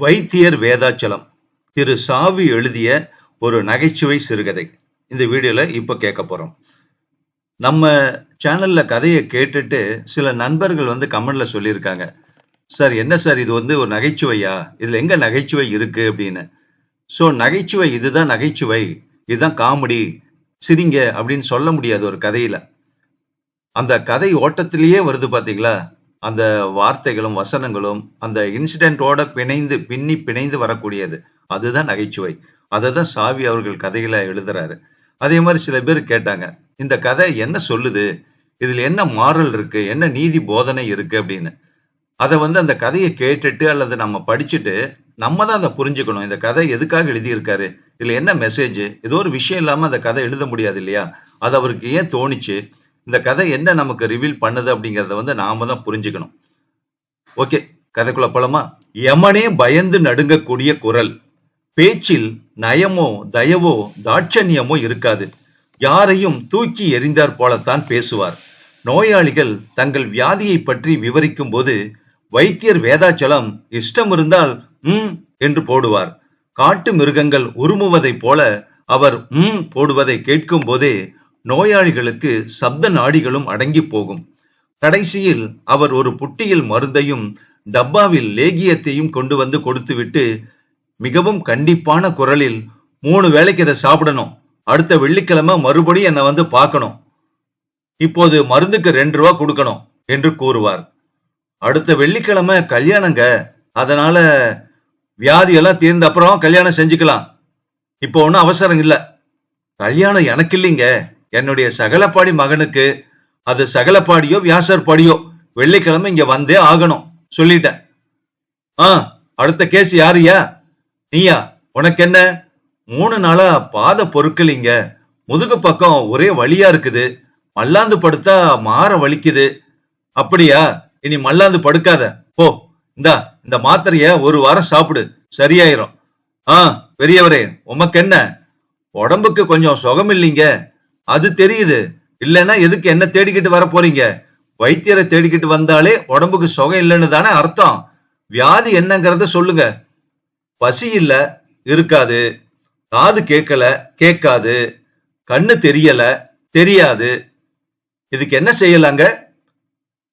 வைத்தியர் வேதாச்சலம். திரு சாவி எழுதிய ஒரு நகைச்சுவை சிறுகதை. இந்த வீடியோல இப்ப கேட்க போறோம். நம்ம சேனல்ல கதையை கேட்டுட்டு சில நண்பர்கள் வந்து கமெண்ட்ல சொல்லியிருக்காங்க. சார் என்ன சார்? இது வந்து ஒரு நகைச்சுவையா? இதுல எங்க நகைச்சுவை இருக்கு? அப்படின்னு. ஸோ நகைச்சுவை இதுதான் நகைச்சுவை. இதுதான் காமெடி. சிரிங்க அப்படின்னு சொல்ல முடியாது ஒரு கதையில. அந்த கதை ஓட்டத்திலேயே வருது பாத்தீங்களா? அந்த வார்த்தைகளும் வசனங்களும் அந்த இன்சிடென்ட்டோட பிணைந்து பின்னி பிணைந்து வரக்கூடியது. அதுதான் நகைச்சுவை. அதை தான் சாவி அவர்கள் கதையில எழுதுறாரு. அதே மாதிரி சில பேர் கேட்டாங்க இந்த கதை என்ன சொல்லுது? இதுல என்ன மாறல் இருக்கு? என்ன நீதி போதனை இருக்கு? அப்படின்னு. அதை வந்து அந்த கதையை கேட்டுட்டு அல்லது நம்ம படிச்சுட்டு நம்ம தான் அதை புரிஞ்சுக்கணும். இந்த கதை எதுக்காக எழுதியிருக்காரு? இதுல என்ன மெசேஜ் ஏதோ ஒரு விஷயம் இல்லாம அந்த கதை எழுத முடியாது இல்லையா? அது அவருக்கு ஏன் தோணுச்சு? இந்த கதை என்ன நமக்கு ரிவீல் பண்ணுது அப்படிங்கறத வந்து நாம தான் புரிஞ்சுக்கணும். ஓகே கதைக்குள்ள போலமா? யமனே பயந்து நடுங்கக்கூடிய குரல். பேச்சில் நயமோ தயவோ தாட்சண்யமோ இருக்காது. யாரையும் தூக்கி எறிந்தார் போலத்தான் பேசுவார். நோயாளிகள் தங்கள் வியாதியை பற்றி விவரிக்கும் போது வைத்தியர் வேதாச்சலம் இஷ்டம் இருந்தால் ம் என்று போடுவார். காட்டு மிருகங்கள் உருமுவதைப் போல அவர் ம் போடுவதை கேட்கும் போதே நோயாளிகளுக்கு சப்த நாடிகளும் அடங்கி போகும். கடைசியில் அவர் ஒரு புட்டியில் மருந்தையும் டப்பாவில் லேகியத்தையும் கொண்டு வந்து கொடுத்துவிட்டு மிகவும் கண்டிப்பான குரலில் மூணு வேளைக்கு இதை சாப்பிடணும். அடுத்த வெள்ளிக்கிழமை மறுபடியும் என்னை வந்து பார்க்கணும். இப்போது மருந்துக்கு ரெண்டு ரூபா கொடுக்கணும் என்று கூறுவார். அடுத்த வெள்ளிக்கிழமை கல்யாணங்க. அதனால வியாதியெல்லாம் தீர்ந்த அப்புறம் கல்யாணம் செஞ்சுக்கலாம். இப்போ ஒன்றும் அவசரம் இல்லை. கல்யாணம் எனக்கு இல்லைங்க. என்னுடைய சகலப்பாடி மகனுக்கு அது சகலப்பாடியோ வியாசர் பாடியோ வெள்ளிக்கிழமை இங்க வந்தே ஆகணும் சொல்லிட்டேன். ஆ அடுத்த கேஸ் யாருயா நீயா? உனக்கு என்ன? மூணு நாளா பாத பொருட்களிங்க முதுகு பக்கம் ஒரே வழியா இருக்குது. மல்லாந்து படுத்தா மாற வலிக்குது. அப்படியா? இனி மல்லாந்து படுக்காத. போ இந்தா இந்த மாத்திரைய ஒரு வாரம் சாப்பிடு. சரியாயிரும். ஆ பெரியவரே உமக்கு என்ன? உடம்புக்கு கொஞ்சம் சுகம் இல்லைங்க அது தெரியுது. இல்லைன்னா எதுக்கு என்ன தேடிக்கிட்டு வர போறீங்க? வைத்தியரை தேடிக்கிட்டு வந்தாலே உடம்புக்கு சுகம் இல்லைன்னு தானே அர்த்தம். வியாதி என்னங்கிறத சொல்லுங்க. பசி இல்ல இருக்காது. காது கேட்கல கேட்காது. கண்ணு தெரியல தெரியாது. இதுக்கு என்ன செய்யலாங்க?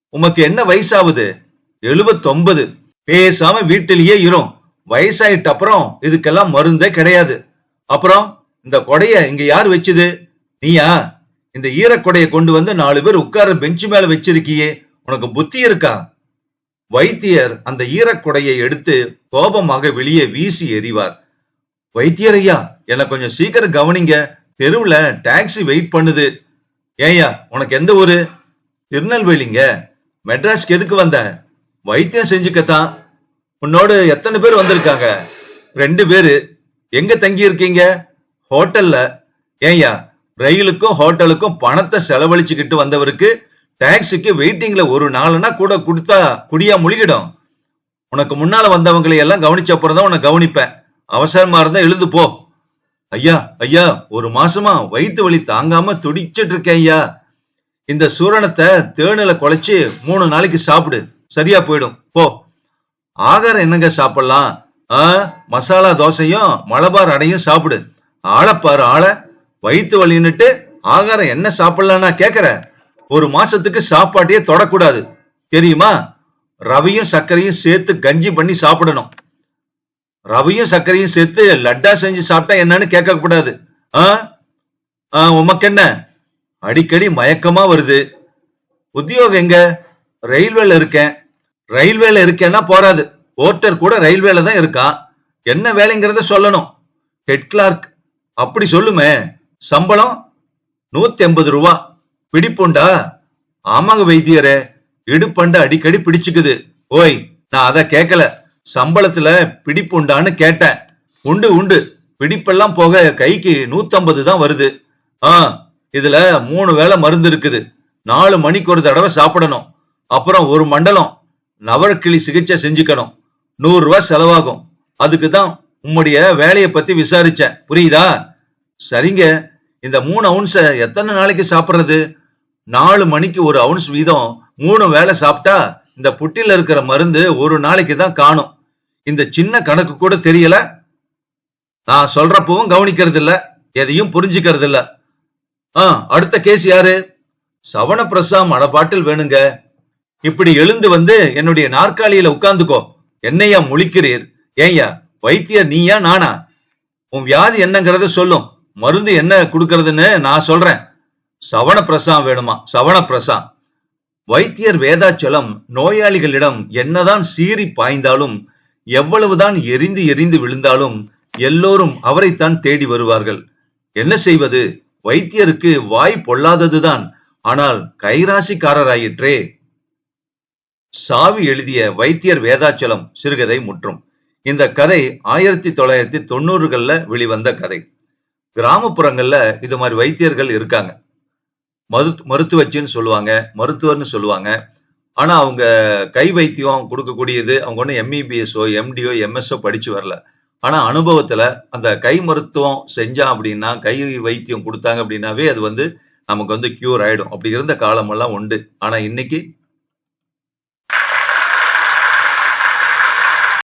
உமக்கு என்ன வயசாகுது? எழுபத்தொன்பது பேசாம வீட்டிலேயே இரும். வயசாயிட்ட அப்புறம் இதுக்கெல்லாம் மருந்தே கிடையாது. அப்புறம் இந்த கொடைய இங்க யார் வச்சுது? நீயா இந்த ஈரக்கொடையை கொண்டு வந்து நாலு பேர் உட்கார பெஞ்சு மேல வச்சிருக்கியே உனக்கு புத்தி இருக்கா? வைத்தியர் அந்த ஈரக்கொடையை எடுத்து கோபமாக வெளியே வீசி எறிவார். வைத்தியர் ஐயா என்ன கொஞ்சம் சீக்கிரம் கவனிங்க. தெருவுல டாக்ஸி வெயிட் பண்ணுது. ஏயா உனக்கு எந்த ஊரு? திருநெல்வேலிங்க. மெட்ராஸ்க்கு எதுக்கு வந்த? வைத்தியம் செஞ்சுக்கத்தான். உன்னோடு எத்தனை பேர் வந்திருக்காங்க? ரெண்டு பேரு. எங்க தங்கி இருக்கீங்க ஹோட்டல்ல. ஏயா ரயிலுக்கும் ஹோட்டலுக்கும் பணத்தை செலவழிச்சுக்கிட்டு வந்தவருக்கு டாக்ஸிக்கு வெயிட்டிங்ல ஒரு நாள்னா கூட கொடுத்தா குடியா முழுகிடும். உனக்கு முன்னால வந்தவங்களை எல்லாம் கவனிச்ச அப்புறம் தான் உன்னை கவனிப்பேன். அவசரமா இருந்தா எழுந்து போ. ஐயா ஐயா ஒரு மாசமா வயிற்று வலி தாங்காம துடிச்சிட்டு இருக்கேன் ஐயா. இந்த சூரணத்தை தேனில குழைச்சு மூணு நாளைக்கு சாப்பிடு. சரியா போயிடும். போ. ஆகாரம் என்னங்க சாப்பிடலாம்? ஆ மசாலா தோசையும் மலபார் அடையும் சாப்பிடு. ஆளப்பாரு ஆளை. வயிற்று வலின்னுட்டு ஆகாரம் என்ன சாப்பிடலாம்னா கேக்குற? ஒரு மாசத்துக்கு சாப்பாட்டையே தொடக்கூடாது. தெரியுமா? ரவையும் சர்க்கரையும் சேர்த்து கஞ்சி பண்ணி சாப்பிடணும். ரவையும் சர்க்கரையும் சேர்த்து லட்டா செஞ்சு சாப்பிட்டா என்னன்னு கேட்க கூடாது ஆ? ஆ உமக்கு என்ன அடிக்கடி மயக்கமா வருது. உத்தியோகம் எங்க? ரயில்வேல இருக்கேன். ரயில்வேல இருக்கேன்னா போறாது. ஓட்டர் கூட ரயில்வேல தான் இருக்கான் என்ன வேலைங்கிறத சொல்லணும். Head clerk. அப்படி சொல்லுமே. சம்பளம் நூத்தி எண்பது ரூபா. பிடிப்போண்டா? ஆமாங்க வைத்தியரே இடுப்பண்ட அடிக்கடி பிடிச்சுக்குது. ஓய் நான் அத கேட்கல. சம்பளத்துல பிடிப்புண்டான்னு கேட்டேன். உண்டு உண்டு. பிடிப்பெல்லாம் போக கைக்கு நூத்தம்பது தான் வருது. ஆ இதுல மூணு வேளை மருந்து இருக்குது. நாலு மணிக்கு ஒரு தடவை சாப்பிடணும். அப்புறம் ஒரு மண்டலம். நவரக்கிளி சிகிச்சை செஞ்சுக்கணும். நூறு ரூபாய் செலவாகும். அதுக்கு தான் உம்முடைய வேலையை பத்தி விசாரிச்சேன். புரியுதா? சரிங்க. இந்த மூணு அவுன்ஸ எத்தனை நாளைக்கு சாப்பிடுறது? நாலு மணிக்கு ஒரு அவுன்ஸ் வீதம் மூணு வேளை சாப்பிட்டா இந்த புட்டில இருக்கிற மருந்து ஒரு நாளைக்கு தான் காணும். இந்த சின்ன கணக்கு கூட தெரியல. நான் சொல்றப்பவும் கவனிக்கிறது இல்ல எதையும் புரிஞ்சுக்கிறது இல்ல ஆ அடுத்த கேஸ் யாரு? சவண பிரசாம் அடப்பாட்டில் வேணுங்க. இப்படி எழுந்து வந்து என்னுடைய நாற்காலியில உட்கார்ந்துக்கோ. என்னையா முழிக்கிறீர்? ஏய்யா வைத்தியர் நீயா நானா? உன் வியாதி என்னங்கிறத சொல்லும். மருந்து என்ன கொடுக்கறதுன்னு நான் சொல்றேன். சவண பிரசாம் வேணுமா? சவண பிரசாம் வைத்தியர் வேதாச்சலம் நோயாளிகளிடம் என்னதான் சீறி பாய்ந்தாலும் எவ்வளவுதான் எரிந்து எரிந்து விழுந்தாலும் எல்லோரும் அவரைத்தான் தேடி வருவார்கள். என்ன செய்வது? வைத்தியருக்கு வாய் பொல்லாததுதான். ஆனால் கைராசிக்காரராயிற்றே. சாவி எழுதிய வைத்தியர் வேதாச்சலம் சிறுகதை முற்றும். இந்த கதை ஆயிரத்தி தொள்ளாயிரத்தி தொண்ணூறுகள்ல வெளிவந்த கதை. கிராமப்புறங்கள்ல இது மாதிரி வைத்தியர்கள் இருக்காங்க. மரு மருத்துவச்சின்னு சொல்லுவாங்க மருத்துவர்னு சொல்லுவாங்க. ஆனா அவங்க கை வைத்தியம் கொடுக்கக்கூடியது அவங்க ஒன்றும் எம்இபிஎஸ்ஓ எம்டிஓ எம்எஸ்ஓ படிச்சு வரல. ஆனா அனுபவத்துல அந்த கை மருத்துவம் செஞ்சா அப்படின்னா கை வைத்தியம் கொடுத்தாங்க அப்படின்னாவே அது வந்து நமக்கு வந்து கியூர் ஆயிடும். அப்படி இருந்த காலமெல்லாம் உண்டு. ஆனா இன்னைக்கு